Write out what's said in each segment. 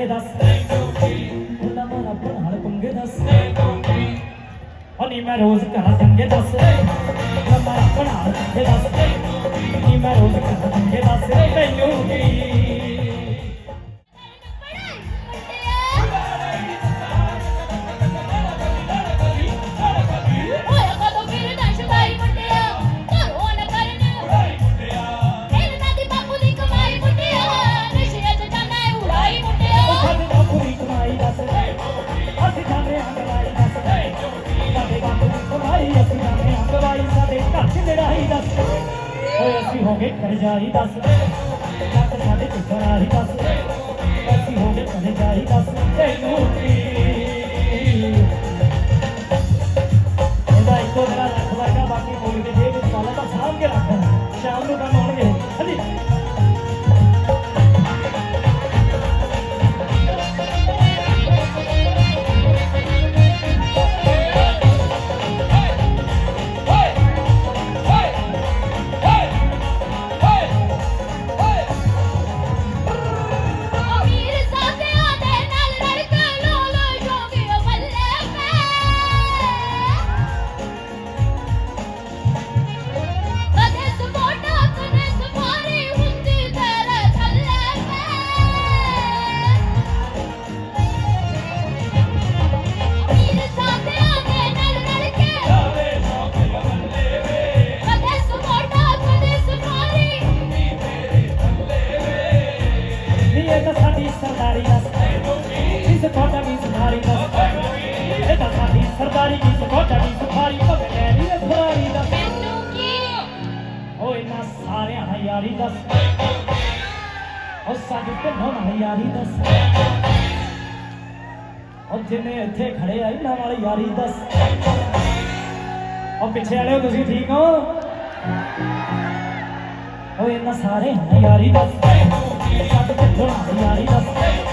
ਪੰਗੇ ਦੱਸ। ਉਹਦਾ ਮਾਰਾ ਨਾਲ ਪੰਗੇ ਦੱਸ। ਹਣੀ ਮੈਂ ਰੋਜ਼ ਘਰ ਚੰਗੇ ਦੱਸ। ਮਾਰਾ ਨਾਲ ਪੰਗੇ ਦੱਸ। ਨੀ ਮੈਂ ਰੋਜ਼ ਘਰ ਚੰਗੇ ਦੱਸ। ਤੈਨੂੰ ਕੀ ਸਾਡੀ ਢਿੱਲੋਂ ਨਾਲ ਯਾਰੀ ਦੱਸ। ਉਹ ਜਿੰਨੇ ਇੱਥੇ ਖੜੇ ਆ, ਇਹਨਾਂ ਨਾਲ ਯਾਰੀ ਦੱਸ। ਉਹ ਪਿੱਛੇ ਵਾਲਿਓ ਤੁਸੀਂ ਠੀਕ ਹੋ? ਉਹ ਇਹਨਾਂ ਸਾਰੇ ਯਾਰੀ ਦੱਸ। ਸਾਡੀ ਢਿੱਲੋਂ ਨਾਲ ਯਾਰੀ ਦੱਸ।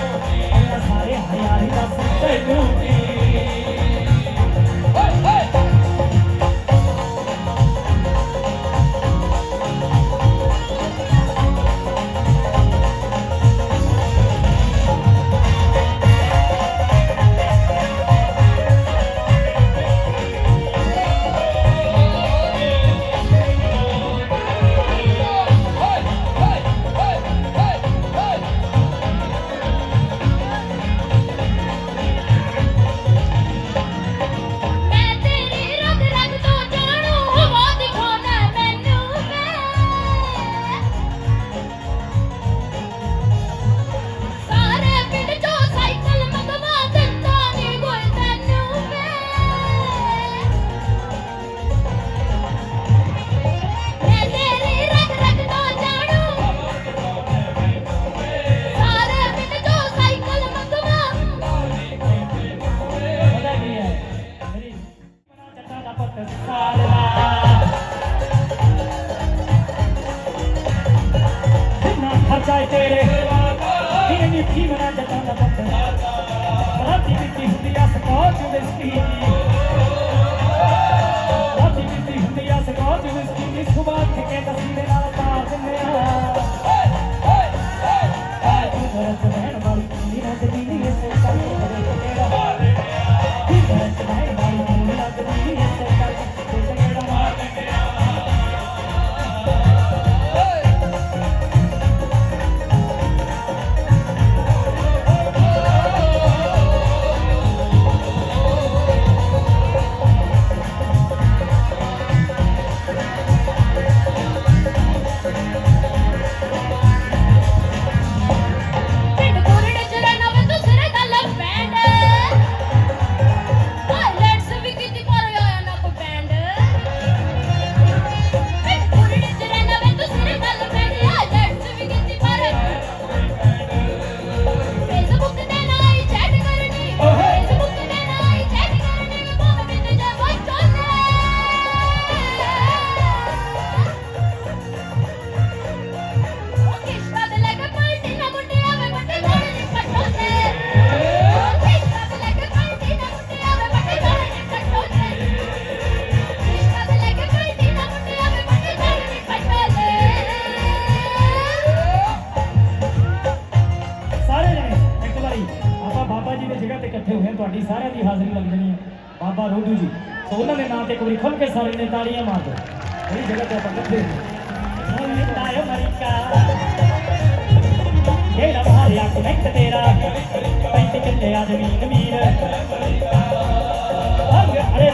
ਇਕੱਠੇ ਹੋਏ ਤੁਹਾਡੀ ਸਾਰਿਆਂ ਦੀ ਹਾਜ਼ਰੀ ਲੱਗ ਜਣੀ ਹੈ ਬਾਬਾ ਰੋਡੂ ਜੀ, ਸੋ ਉਹਨਾਂ ਦੇ ਨਾਂ ਤੇ ਇੱਕ ਵਾਰੀ ਖੁੱਲ ਕੇ ਸਾਰੇ ਨੇ ਤਾੜੀਆਂ ਮਾਰ ਦਿਓ। ਇਹ ਜਗ੍ਹਾ ਤੇ ਆਪਾਂ ਇਕੱਠੇ ਹੋਏ ਤਾਇਓ ਅਮਰੀਕਾ। ਜਿਹੜਾ ਮਾਰਿਆ ਕਨੈਕਟ ਤੇਰਾ, ਪੈਂਟ ਕਿੱਲੇ ਆ ਜ਼ਮੀਨ ਵੀਰ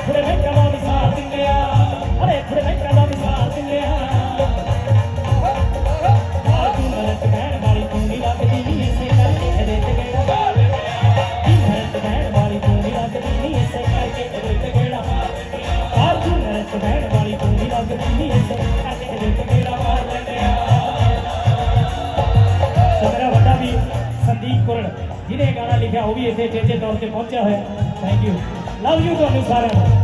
ਥੋੜੇ ਮੈਂ ਕਲਾ ਮਿਸਾਲ ਦਿੰਦੇ ਆ। ਅਰੇ ਥੋੜੇ ਮੈਂ ਕਲਾ ਉਹ ਵੀ ਇੱਥੇ ਚੇਚੇ ਤੌਰ ਤੇ ਪਹੁੰਚਿਆ ਹੋਇਆ ਥੈਂਕ ਯੂ ਲਵ ਯੂ ਤੁਹਾਨੂੰ ਸਾਰਿਆਂ ਨੂੰ।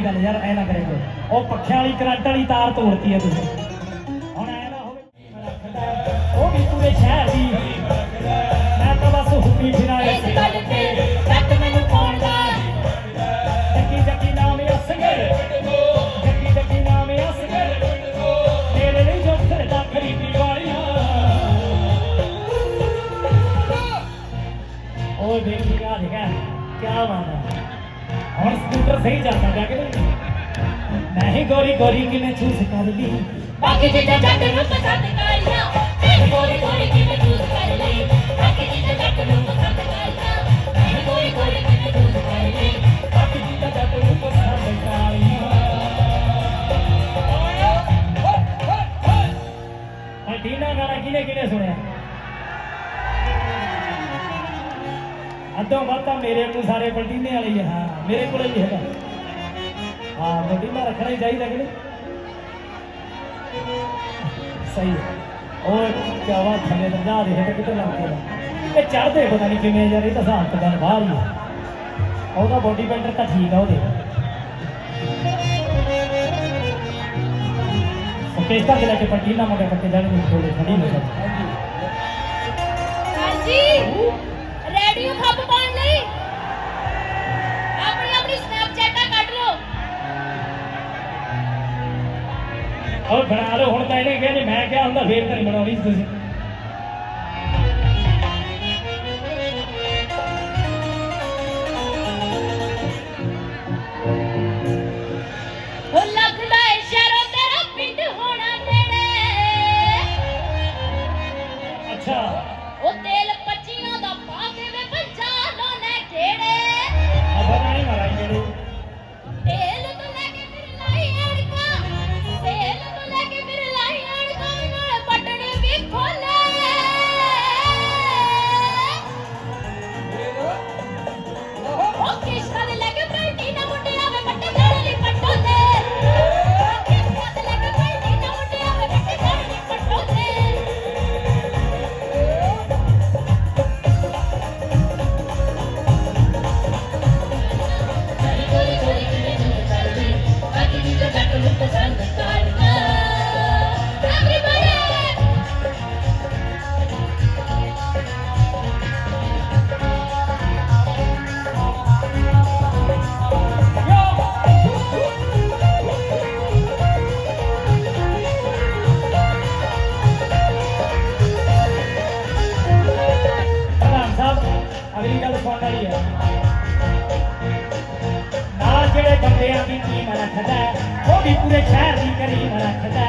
ਇੱਕ ਗੱਲ ਯਾਰ, ਐ ਨਾ ਕਰੇ ਕਰੋ। ਉਹ ਪੱਖਿਆਂ ਵਾਲੀ ਕਰੰਟ ਵਾਲੀ ਤਾਰ ਤੋੜਤੀ ਹੈ ਤੁਸੀਂ ਗੋਰੀ ਗੋਰੀ ਚੂਸ ਕਰ ਲਈ ਬਾਕੀ ਜਿੱਦਾਂ ਜੱਟ ਨੂੰ ਪਸੰਦ ਕਰ ਲਿਆ ਤੇਰੀ ਗੋਰੀ ਗੋਰੀ ਕਿਵੇਂ ਚੂਜ਼ ਕਰ ਲਈ ਬਾਕੀ ਜਿੱਦਾਂ ਜੱਟ ਨੂੰ ਪਸੰਦ ਕਰ ਲਿਆ ਤੇਰੀ ਗੋਰੀ ਗੋਰੀ ਕਿਵੇਂ ਚੂਜ਼ ਕਰ ਲਈ ਬਾਕੀ ਜੀ ਜੱਟ ਨੂੰ ਪਸੰਦ ਕਾਲੀਆਂ ਅਡੀਨਾ ਗਾਣਾ ਕਿਨੇ ਕਿਨੇ ਸੁਣਿਆ? ਅੱਧੋਂ ਵੱਧ ਤਾਂ ਮੇਰੇ ਨੂੰ ਸਾਰੇ ਬਲਟੀਨੇ ਵਾਲੇ ਹੀ ਆ। ਹਾਂ ਮੇਰੇ ਕੋਲ ਹੀ ਹੈਗਾ। ਹਾਂ ਬਲਟੀਨਾ ਰੱਖਣਾ ਹੀ ਚਾਹੀਦਾ ਕਿ ਨਹੀਂ ਸਹੀ ਹੈ ਉਹ ਚਾਵਾ ਥੱਲੇ ਦਰਜਾ ਦੇ ਤੇ ਕਿਤੇ ਲੱਗ ਗਿਆ ਇਹ ਚੜਦੇ ਪਤਾ ਨਹੀਂ ਕਿਵੇਂ ਯਾਰ ਇਹ ਤਾਂ ਹਿਸਾਬ ਤੋਂ ਗੱਲ ਬਾਹਰ ਹੀ ਆ ਉਹਦਾ ਬੋਡੀ ਬਿਲਡਰ ਤਾਂ ਠੀਕ ਆ ਉਹਦੇ ਉਹ ਪੇਸਟਾ ਦੇ ਲੈ ਕੇ ਪੱਟੀਨਾ ਮੋਟੇ ਪੱਤੇ ਜਾਣਗੇ ਥੋੜੇ ਠੰਡੀ ਹੋ ਔਰ ਬਣਾ ਲਓ, ਹੁਣ ਤਾਂ ਇਹਨੇ ਕਿਹਾ ਜੇ ਮੈਂ ਕਿਹਾ ਹੁੰਦਾ, ਫੇਰ ਤਾਂ ਨਹੀਂ ਬਣਾਉਣੀ ਸੀ ਤੁਸੀਂ। ਮੁੰਡਿਆਂ ਦੀ ਟੀਮ ਰੱਖਦਾ? ਉਹ ਵੀ ਪੂਰੇ ਸ਼ਹਿਰ ਦੀ ਕਰੀਮ ਰੱਖਦਾ।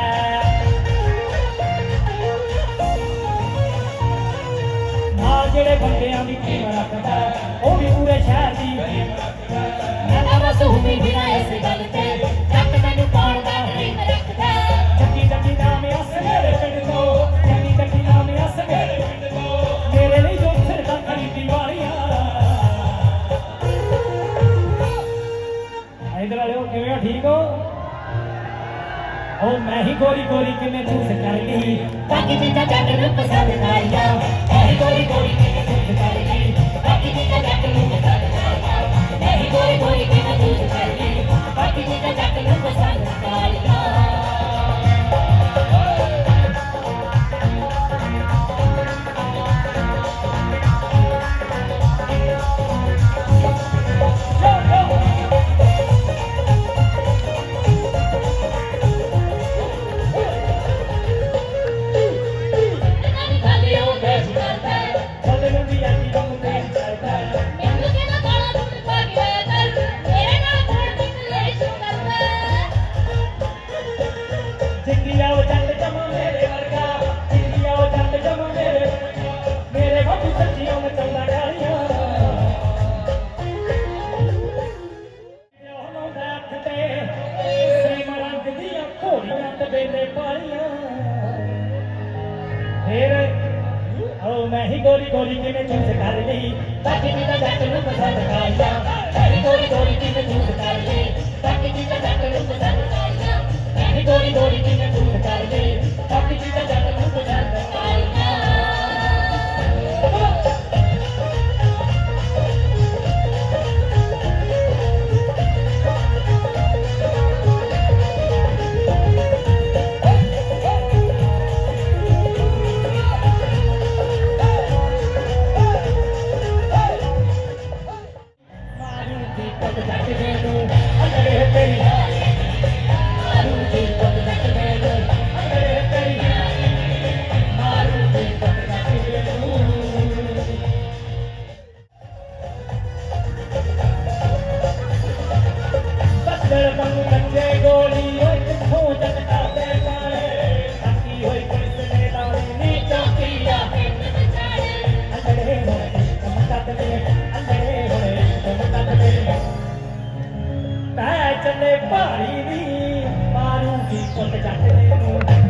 ਨਾਲ ਜਿਹੜੇ ਬੰਦਿਆਂ ਦੀ ਟੀਮ ਰੱਖਦਾ, ਉਹ ਵੀ ਪੂਰੇ ਸ਼ਹਿਰ ਦੀ ਟੀਮ ਰੱਖਦਾ। ਮੈਂ ਤਾਂ ਬਸ ਹੁਮੀ ਬਿਨਾ ਇਸ ਗੱਲ ਤੇ ओ मैं ही गोरी गोरी कि मैं झूठ कर ली बाकी चीजा जट नु पसंद ना आईया मैं ही गोरी गोरी कि मैं झूठ कर ली बाकी चीजा जट नु पसंद ना आईया मैं ही गोरी गोरी Thank you. ਲੈ ਭਾਰੀ ਦੀ ਮਾਰੂ ਦੀ ਪੁੱਤ ਜੱਟ ਦੇ ਨੂੰ।